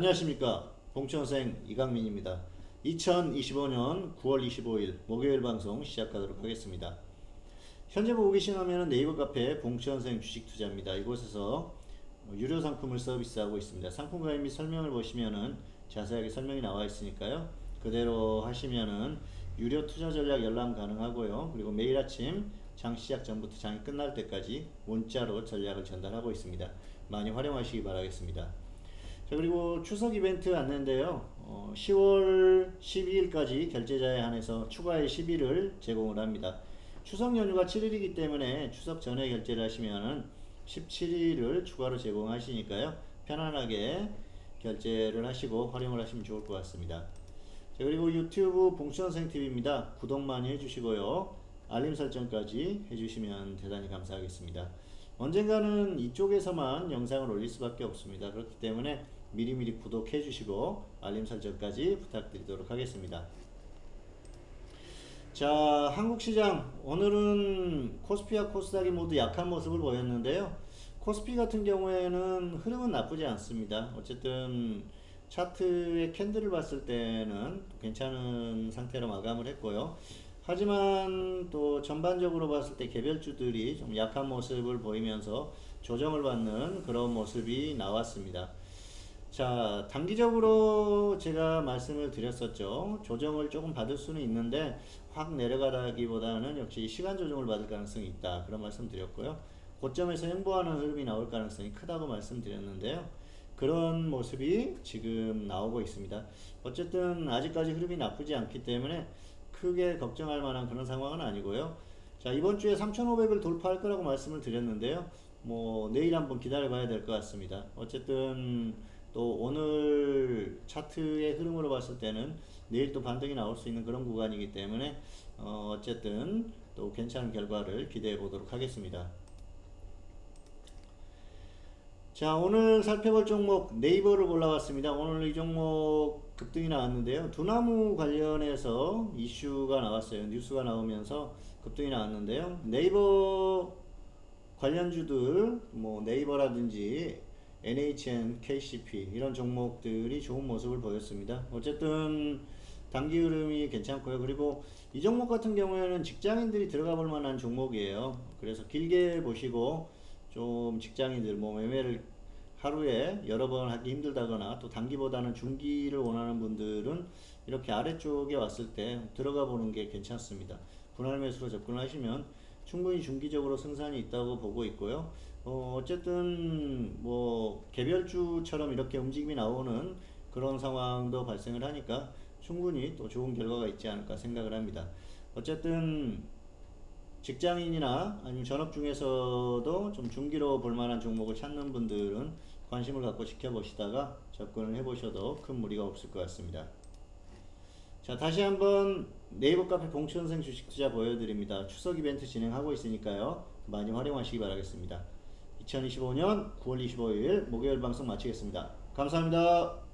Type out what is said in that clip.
안녕하십니까. 봉천생 이강민입니다. 2025년 9월 25일 목요일 방송 시작하도록 하겠습니다. 현재 보고 계신 화면은 네이버 카페 봉천생 주식투자입니다. 이곳에서 유료 상품을 서비스하고 있습니다. 상품 가입 및 설명을 보시면은 자세하게 설명이 나와 있으니까요. 그대로 하시면은 유료 투자 전략 열람 가능하고요. 그리고 매일 아침 장 시작 전부터 장이 끝날 때까지 문자로 전략을 전달하고 있습니다. 많이 활용하시기 바라겠습니다 자 그리고 추석 이벤트 안내인데요. 어, 10월 12일까지 결제자에 한해서 추가의 10일을 제공을 합니다. 추석 연휴가 7일이기 때문에 추석 전에 결제를 하시면은 17일을 추가로 제공하시니까요. 편안하게 결제를 하시고 활용을 하시면 좋을 것 같습니다. 자, 그리고 유튜브 봉천생 TV입니다. 구독 많이 해주시고요. 알림 설정까지 해주시면 대단히 감사하겠습니다. 언젠가는 이쪽에서만 영상을 올릴 수밖에 없습니다. 그렇기 때문에 미리미리 구독해 주시고 알림 설정까지 부탁드리도록 하겠습니다. 자, 한국 시장 오늘은 코스피와 코스닥이 모두 약한 모습을 보였는데요. 코스피 같은 경우에는 흐름은 나쁘지 않습니다. 어쨌든 차트의 캔들을 봤을 때는 괜찮은 상태로 마감을 했고요. 하지만 또 전반적으로 봤을 때 개별주들이 좀 약한 모습을 보이면서 조정을 받는 그런 모습이 나왔습니다. 자, 단기적으로 제가 말씀을 드렸었죠. 조정을 조금 받을 수는 있는데 확 내려가다기보다는 역시 시간 조정을 받을 가능성이 있다. 그런 말씀 드렸고요. 고점에서 횡보하는 흐름이 나올 가능성이 크다고 말씀드렸는데요. 그런 모습이 지금 나오고 있습니다. 어쨌든 아직까지 흐름이 나쁘지 않기 때문에 크게 걱정할 만한 그런 상황은 아니고요. 자, 이번 주에 3,500을 돌파할 거라고 말씀을 드렸는데요. 뭐, 내일 한번 기다려 봐야 될 것 같습니다. 어쨌든, 또 오늘 차트의 흐름으로 봤을 때는 내일 또 반등이 나올 수 있는 그런 구간이기 때문에, 어, 어쨌든 또 괜찮은 결과를 기대해 보도록 하겠습니다. 자, 오늘 살펴볼 종목 네이버를 골라왔습니다. 오늘 이 종목 급등이 나왔는데요. 두나무 관련해서 이슈가 나왔어요. 뉴스가 나오면서 급등이 나왔는데요. 네이버 관련주들, 뭐 네이버라든지 NHN, KCP 이런 종목들이 좋은 모습을 보였습니다. 어쨌든 단기 흐름이 괜찮고요. 그리고 이 종목 같은 경우에는 직장인들이 들어가 볼 만한 종목이에요. 그래서 길게 보시고 좀 직장인들 뭐 매매를 하루에 여러 번 하기 힘들다거나 또 단기보다는 중기를 원하는 분들은 이렇게 아래쪽에 왔을 때 들어가 보는 게 괜찮습니다. 분할 매수로 접근하시면 충분히 중기적으로 승산이 있다고 보고 있고요. 어, 어쨌든 뭐 개별주처럼 이렇게 움직임이 나오는 그런 상황도 발생을 하니까 충분히 또 좋은 결과가 있지 않을까 생각을 합니다. 어쨌든 직장인이나 아니면 전업 중에서도 좀 중기로 볼 만한 종목을 찾는 분들은 관심을 갖고 지켜보시다가 접근을 해보셔도 큰 무리가 없을 것 같습니다. 자, 다시 한번 네이버 카페 봉천생 주식 투자 보여드립니다. 추석 이벤트 진행하고 있으니까요. 많이 활용하시기 바라겠습니다. 2025년 9월 25일 목요일 방송 마치겠습니다. 감사합니다.